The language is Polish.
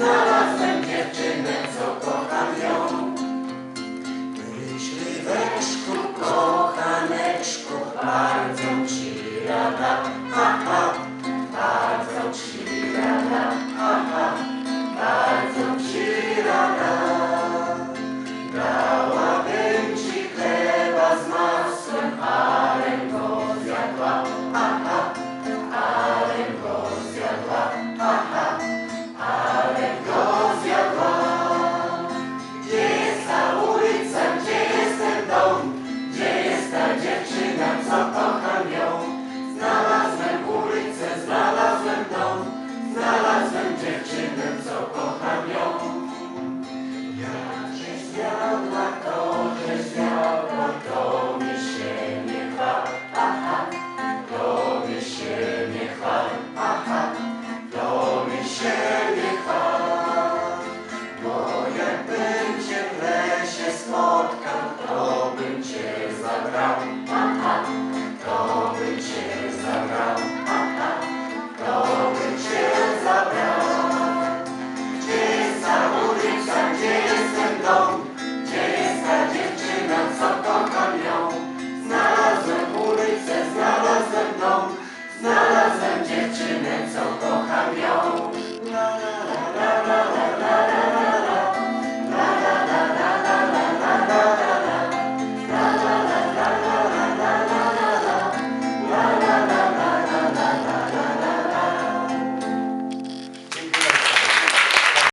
znalazłem dziewczynę, dom Gdzie jest ta dziewczyna, co kocham ją? Znalazłem ulicę, znalazłem dom Znalazłem dziewczynę, co kocham ją.